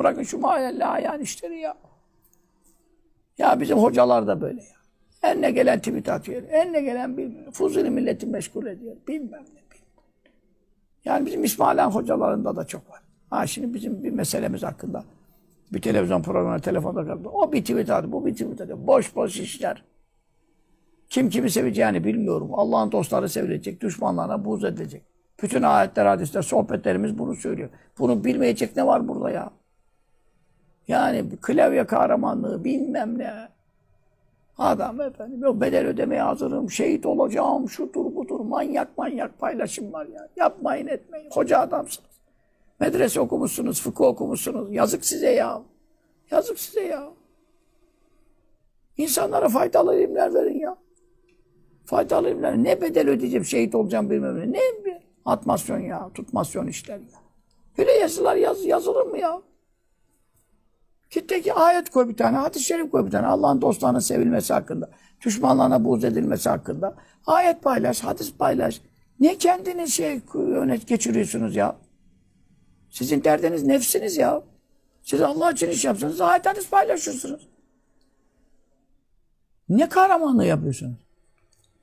Bırakın şu mahalleyle ayağın işleri ya. Ya bizim hocalar da böyle ya. Eline gelen tweet atıyor. Eline gelen bilmiyor. Fuzuli milleti meşgul ediyor. Bilmem ne. Bilmem. Yani bizim İsmail'in hocalarında da çok var. Ha şimdi bizim bir meselemiz hakkında bir televizyon programına telefonda kaldı. O bir tweet attı, bu bir tweet attı. Boş boş işler. Kim kimi seveceğini bilmiyorum. Allah'ın dostları sevilecek, düşmanlarına buğz edilecek. Bütün ayetler, hadisler, sohbetlerimiz bunu söylüyor. Bunu bilmeyecek ne var burada ya? Yani klavye kahramanlığı bilmem ne. Adam efendim yok bedel ödemeye hazırım, şehit olacağım, şudur budur, manyak manyak paylaşımlar ya. Yapmayın etmeyin, koca adamsınız. Medrese okumuşsunuz, fıkıh okumuşsunuz. Yazık size ya. Yazık size ya. İnsanlara faydalı ilimler verin ya. Faydalı ilimler. Ne bedel ödeyeceğim, şehit olacağım bilmem ne. Ne atmasyon ya, tutmasyon işler ya. Böyle yazılar yaz, yazılır mı ya? Kitteki ayet koy bir tane, hadis-i şerif koy bir tane. Allah'ın dostlarının sevilmesi hakkında, düşmanlarına buğz edilmesi hakkında. Ayet paylaş, hadis paylaş. Ne kendiniz şey öne geçiriyorsunuz ya? Sizin derdiniz nefsiniz ya. Siz Allah için iş yapsanız ayet hadis paylaşıyorsunuz. Ne kahramanlığı yapıyorsunuz?